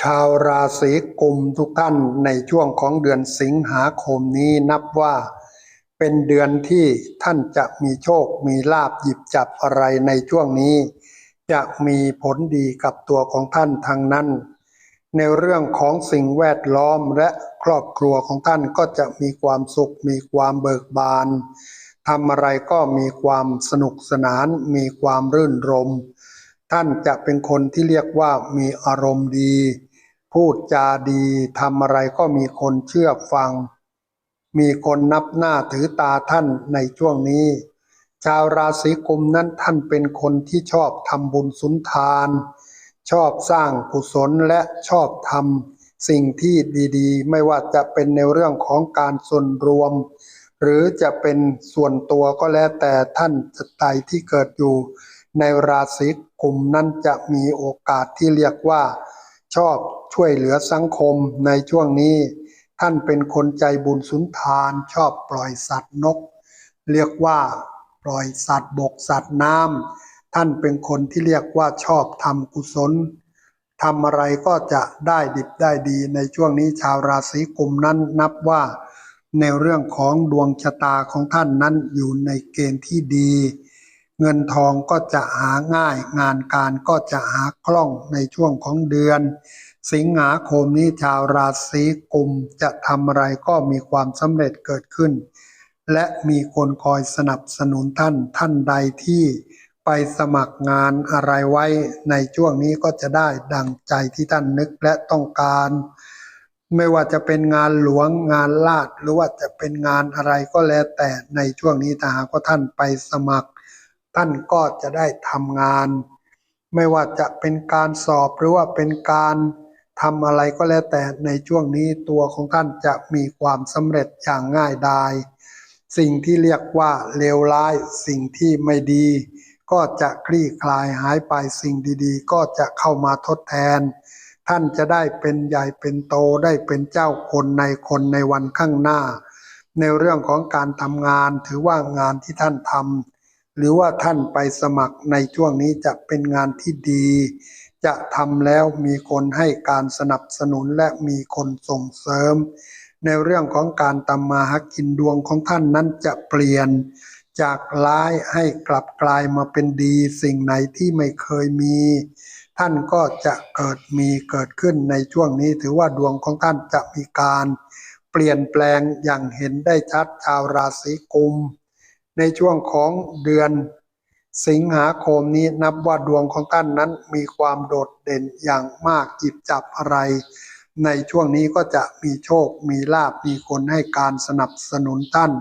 ชาวราศีกุมทุกท่านในช่วงของเดือนสิงหาคมนี้นับว่า เป็นเดือนที่ท่านจะมีโชคมีลาบหยิบจับอะไรในช่วงนี้ จะมีผลดีกับตัวของท่านทางนั้น ในเรื่องของสิ่งแวดล้อมและครอบครัวของท่านก็จะมีความสุข มีความเบิกบานทำอะไรก็มีความสนุกสนาน มีความรื่นรม ท่านจะเป็นคนที่เรียกว่ามีอารมณ์ดี พูดจาดีทำอะไรก็มีคนเชื่อฟัง มีคนนับหน้าถือตาท่านในช่วงนี้ ชาวราศีกุมนั้นท่านเป็นคนที่ชอบทำบุญสุนทาน ชอบสร้างกุศลและชอบทำสิ่งที่ดีๆ ไม่ว่าจะเป็นในเรื่องของการส่วนรวม หรือจะเป็นส่วนตัวก็แล้วแต่ท่านจะไตที่เกิดอยู่ ในราศีกุมนั้นจะมีโอกาสที่เรียกว่า ชอบช่วยเหลือสังคมในช่วงนี้ ท่านเป็นคนใจบุญสุนทาน ชอบปล่อยสัตว์นก เรียกว่าปล่อยสัตว์บกสัตว์น้ำท่านเป็นคนที่เรียกว่าชอบทำกุศลทำอะไรก็จะได้ดิบได้ดีในช่วงนี้ชาวราศีกุมนั้นนับว่า ในเรื่องของดวงชะตาของท่านนั้นอยู่ในเกณฑ์ที่ดี เงินทองก็จะหาง่าย งานการก็จะหาคล่องในช่วงของเดือน สิงหาคมนี้ชาวราศีกุมจะทำอะไรก็มีความสำเร็จเกิดขึ้น และมีคนคอยสนับสนุนท่านท่านใดที่ไปสมัครงานอะไรไว้ในช่วงนี้ก็จะได้ดังใจที่ท่านนึกและต้องการ ไม่ว่าจะเป็นงานหลวงงานลาดหรือว่าจะเป็นงานอะไรก็แล้วแต่ในช่วงนี้ถ้าหากว่าท่านไปสมัคร ท่านก็จะได้ทำงาน ไม่ว่าจะเป็นการสอบหรือว่าเป็นการทำอะไรก็แล้วแต่ในช่วงนี้ตัวของท่านจะมีความสำเร็จอย่างง่ายดาย สิ่งที่เรียกว่าเลวร้าย สิ่งที่ไม่ดี ก็จะคลี่คลายหายไปสิ่งดีๆ ก็จะเข้ามาทดแทน ท่านจะได้เป็นใหญ่เป็นโตได้เป็นเจ้าคนในคนในวันข้างหน้า ในเรื่องของการทำงานถือว่างานที่ท่านทำ หรือว่าท่านไปสมัครในช่วงนี้จะเป็นงานที่ดี จะทำแล้วมีคนให้การสนับสนุนและมีคนส่งเสริม ในเรื่องของการตำมาหากินดวงของท่านนั้นจะเปลี่ยน จากร้ายให้กลับกลายมาเป็นดี สิ่งไหนที่ไม่เคยมี ท่านก็จะเกิดมีเกิดขึ้นในช่วงนี้ถือว่าดวงของท่านจะมีการ เปลี่ยนแปลงอย่างเห็นได้ชัดชาวราศีกุม ในช่วงของเดือนสิงหาคมนี้นับว่าดวงของท่านนั้นมีความโดดเด่นอย่างมากจิบจับอะไร ในช่วงนี้ก็จะมีโชค มีลาบมีคนให้การสนับสนุนท่าน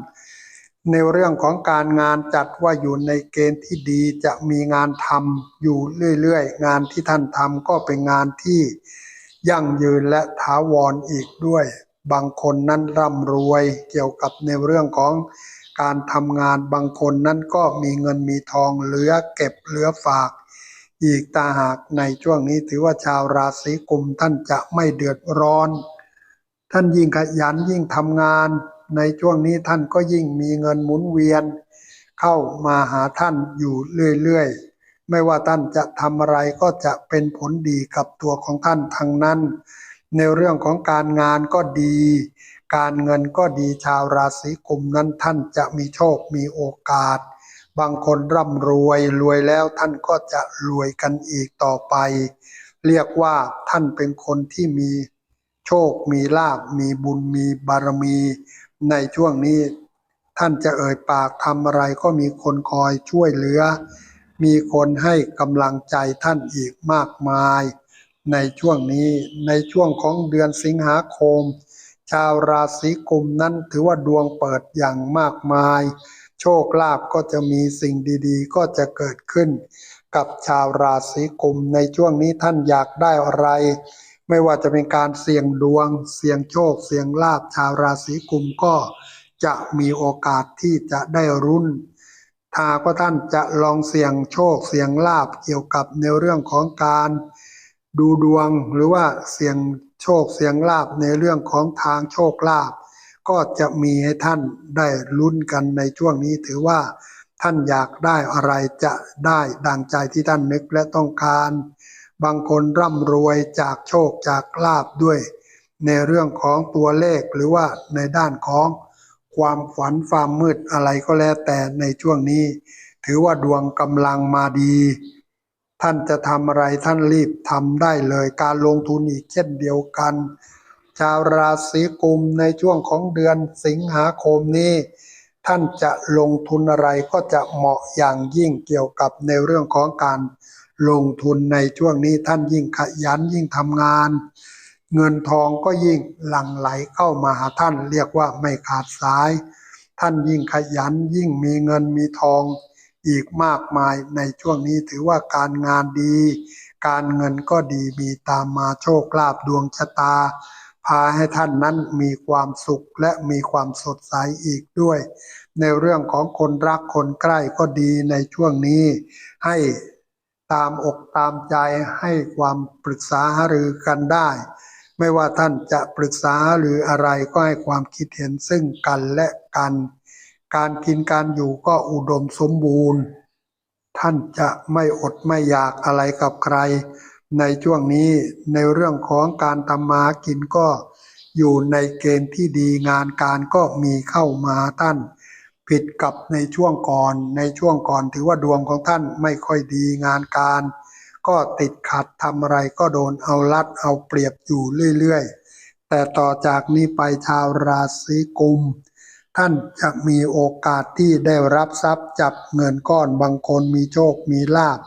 ในเรื่องของการงานจัดว่าอยู่ในเกณฑ์ที่ดีจะมีงานทำอยู่เรื่อยๆ งานที่ท่านทำก็เป็นงานที่ยั่งยืนและถาวรออีกด้วย บางคนนั้นร่ำรวยเกี่ยวกับในเรื่องของ การทำงานบางคนนั้นก็มีเงินมีทองเหลือเก็บเหลือฝาก อีกตาหากในช่วงนี้ถือว่าชาวราศีกุมท่านจะไม่เดือดร้อน ท่านยิ่งขยันยิ่งทำงาน ในช่วงนี้ท่านก็ยิ่งมีเงินหมุนเวียน เข้ามาหาท่านอยู่เรื่อยๆ ไม่ว่าท่านจะทำอะไรก็จะเป็นผลดีกับตัวของท่านทั้งนั้น ในเรื่องของการงานก็ดี การเงินก็ดีชาวราศีกุมนั้นท่านจะมีโชคมีโอกาส บางคนร่ำรวยรวยแล้วท่านก็จะรวยกันอีกต่อไป เรียกว่าท่านเป็นคนที่มีโชคมีลาบมีบุญมีบารมี ในช่วงนี้ ท่านจะเอ่ยปากทำอะไรก็มีคนคอยช่วยเหลือ มีคนให้กำลังใจท่านอีกมากมาย ในช่วงนี้ในช่วงของเดือนสิงหาคม ชาวราศีกุมนั้นถือว่าดวงเปิดอย่างมากมาย โชคลาภก็จะมีสิ่งดีๆ ก็จะเกิดขึ้น กับชาวราศีกุมในช่วงนี้ท่านอยากได้อะไร ไม่ว่าจะเป็นการเสี่ยงดวง เสี่ยงโชค เสี่ยงลาภชาวราศีกุมก็จะมีโอกาสที่จะได้รุ่นถ้าก็ท่านจะลองเสี่ยงโชคเสี่ยงลาภเกี่ยวกับในเรื่องของการดูดวงหรือว่าเสี่ยง โชคเสียงลาบในเรื่องของทางโชคลาภก็จะมีให้ท่านได้ลุ้นกันในช่วงนี้ถือว่าท่านอยากได้อะไรจะได้ดังใจที่ท่านนึกและต้องการ บางคนร่ำรวยจากโชคจากลาบด้วย ในเรื่องของตัวเลขหรือว่าในด้านของความฝันความมืดอะไรก็แล้วแต่ในช่วงนี้ ถือว่าดวงกำลังมาดี ท่านจะทำอะไรท่านรีบทำได้เลย การลงทุนอีกเช่นเดียวกัน ชาวราศีกุมในช่วงของเดือนสิงหาคมนี้ ท่านจะลงทุนอะไรก็จะเหมาะอย่างยิ่งเกี่ยวกับในเรื่องของการลงทุนในช่วงนี้ท่านยิ่งขยันยิ่งทำงาน เงินทองก็ยิ่งหลั่งไหลเข้ามาหาท่านเรียกว่าไม่ขาดสาย ท่านยิ่งขยันยิ่งมีเงินมีทอง อีกมากมายในช่วงนี้ถือว่าการงานดี การเงินก็ดีมีตามมาโชคลาภดวงชะตา พาให้ท่านนั้นมีความสุขและมีความสดใสอีกด้วย ในเรื่องของคนรักคนใกล้ก็ดีในช่วงนี้ ให้ตามอกตามใจให้ความปรึกษาหารือกันได้ ไม่ว่าท่านจะปรึกษาหรืออะไรก็ให้ความคิดเห็นซึ่งกันและกัน การกินการอยู่ก็อุดมสมบูรณ์ ท่านจะไม่อดไม่อยากอะไรกับใคร ในช่วงนี้ในเรื่องของการทำมากินก็อยู่ในเกณฑ์ที่ดีงานการก็มีเข้ามาท่าน ผิดกับในช่วงก่อนในช่วงก่อนถือว่าดวงของท่านไม่ค่อยดีงานการ ก็ติดขัดทำอะไรก็โดนเอารัดเอาเปรียบอยู่เรื่อยๆ แต่ต่อจากนี้ไปชาวราศีกุม ท่านจะมีโอกาสที่ได้รับทรัพย์จับเงินก้อนบางคนมีโชคมีลาภ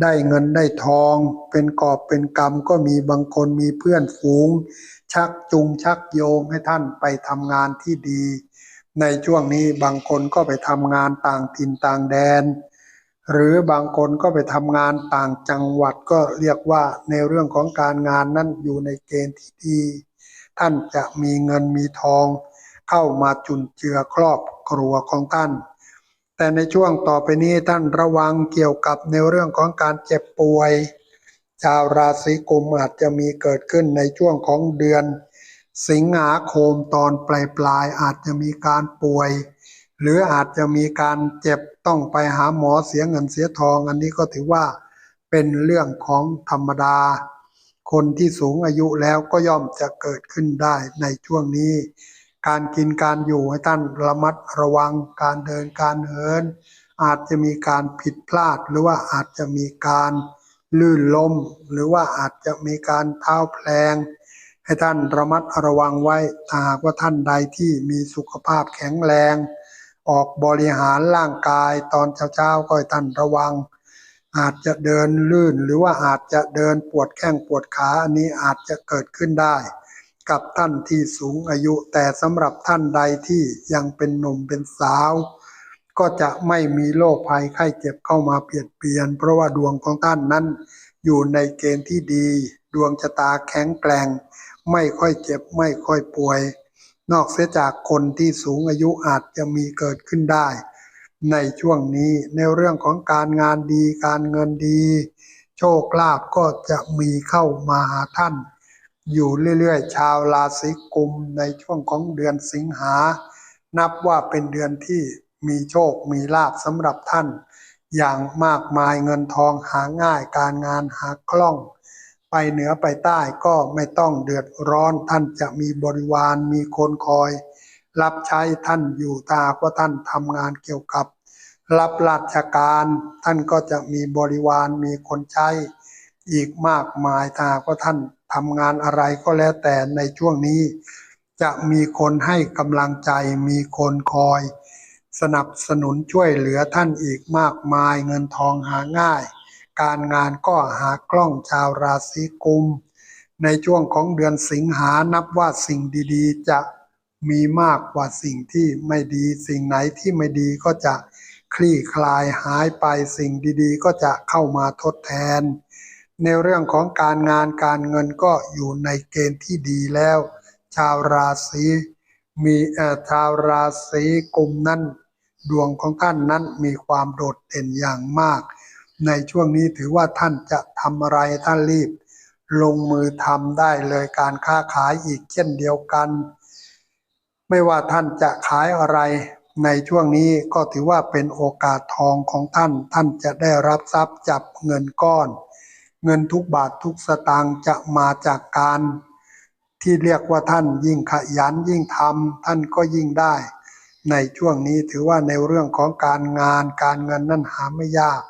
ได้เงินได้ทอง เป็นกอบเป็นกำก็มีบางคนมีเพื่อนฝูง ชักจูงชักโยงให้ท่านไปทำงานที่ดี ในช่วงนี้บางคนก็ไปทำงานต่างถิ่นต่างแดน หรือบางคนก็ไปทำงานต่างจังหวัดก็เรียกว่าในเรื่องของการงานนั้นอยู่ในเกณฑ์ที่ดี ท่านจะมีเงินมีทอง เข้ามาจุนเจือครอบครัวของท่าน แต่ในช่วงต่อไปนี้ท่านระวังเกี่ยวกับในเรื่องของการเจ็บป่วย ชาวราศีกุมอาจจะมีเกิดขึ้นในช่วงของเดือน สิงหาคมตอนปลายปลายๆอาจจะมีการป่วย หรืออาจจะมีการเจ็บต้องไปหาหมอเสียเงินเสียทอง อันนี้ก็ถือว่าเป็นเรื่องของธรรมดาคนที่สูงอายุแล้วก็ย่อมจะเกิดขึ้นได้ในช่วงนี้ การกินการอยู่ให้ท่านระมัดระวังการเดินการเหิน อาจจะมีการผิดพลาด หรือว่าอาจจะมีการลื่นล้มหรือว่าอาจจะมีการเท้าแพลง ให้ท่านระมัดระวังไว้ถ้าหากว่าท่านใดที่มีสุขภาพแข็งแรง ออกบริหารร่างกายตอนเช้าๆก็ให้ท่านระวัง อาจจะเดินลื่นหรือว่าอาจจะเดินปวดแข้งปวดขาอันนี้อาจจะเกิดขึ้นได้ กับท่านที่สูงอายุ แต่สำหรับท่านใดที่ยังเป็นหนุ่มเป็นสาว ก็จะไม่มีโรคภัยไข้เจ็บเข้ามาเปลี่ยนเปลี่ยน เพราะว่าดวงของท่านนั้น อยู่ในเกณฑ์ที่ดี ดวงชะตาแข็งแกร่ง ไม่ค่อยเจ็บไม่ค่อยป่วย นอกเสียจากคนที่สูงอายุอาจจะมีเกิดขึ้นได้ ในช่วงนี้ในเรื่องของการงานดีการเงินดี โชคลาภก็จะมีเข้ามาหาท่าน อยู่เรื่อยๆ ชาวราศีกุมในช่วงของเดือนสิงหา นับว่าเป็นเดือนที่มีโชค มีลาภสำหรับท่าน อย่างมากมายเงินทองหาง่ายการงานหาคล่อง ไปเหนือไปใต้ก็ไม่ต้องเดือดร้อนท่านจะมีบริวารมีคนคอย รับใช้ท่านอยู่ตาว่าท่านทำงานเกี่ยวกับ รับราชการท่านก็จะมีบริวารมีคนใช้ อีกมากมายถ้าว่าท่าน ทำงานอะไรก็แล้วแต่ในช่วงนี้ จะมีคนให้กำลังใจ มีคนคอย สนับสนุนช่วยเหลือท่านอีกมากมายเงินทองหาง่าย การงานก็หากล้องชาวราศีกุม ในช่วงของเดือนสิงหานับว่าสิ่งดีๆ จะมีมากกว่าสิ่งที่ไม่ดีสิ่งไหนที่ไม่ดีก็จะคลี่คลายหายไปสิ่งดีๆ ก็จะเข้ามาทดแทน ในเรื่องของการงานการเงินก็อยู่ในเกณฑ์ที่ดีแล้ว ชาวราศีมีชาวราศีกุมนั้นดวงของท่านนั้นมีความโดดเด่นอย่างมาก ในช่วงนี้ถือว่าท่านจะทำอะไรท่านรีบ ลงมือทำได้เลยการค้าขายอีกเช่นเดียวกัน ไม่ว่าท่านจะขายอะไร ในช่วงนี้ก็ถือว่าเป็นโอกาสทองของท่าน ท่านจะได้รับทรัพย์จับเงินก้อน เงินทุกบาททุกสตางค์จะมาจากการที่เรียกว่าท่านยิ่งขยันยิ่งทำท่านก็ยิ่งได้ ในช่วงนี้ถือว่าในเรื่องของการงานการเงินนั้นหาไม่ยาก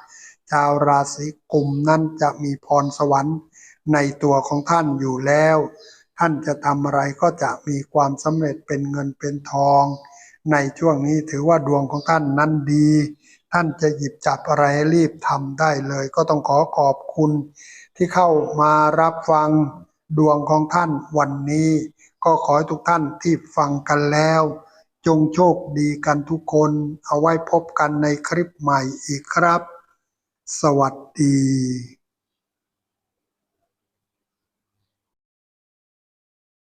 ชาวราศีกุมนั้นจะมีพรสวรรค์ในตัวของท่านอยู่แล้ว ท่านจะทำอะไรก็จะมีความสำเร็จเป็นเงินเป็นทอง ในช่วงนี้ถือว่าดวงของท่านนั้นดี ท่านจะหยิบจับอะไรให้รีบทำได้เลย ก็ต้องขอขอบคุณที่เข้ามารับฟังดวงของท่านวันนี้ ก็ขอให้ทุกท่านที่ฟังกันแล้ว จงโชคดีกันทุกคน เอาไว้พบกันในคลิปใหม่อีกครับ สวัสดี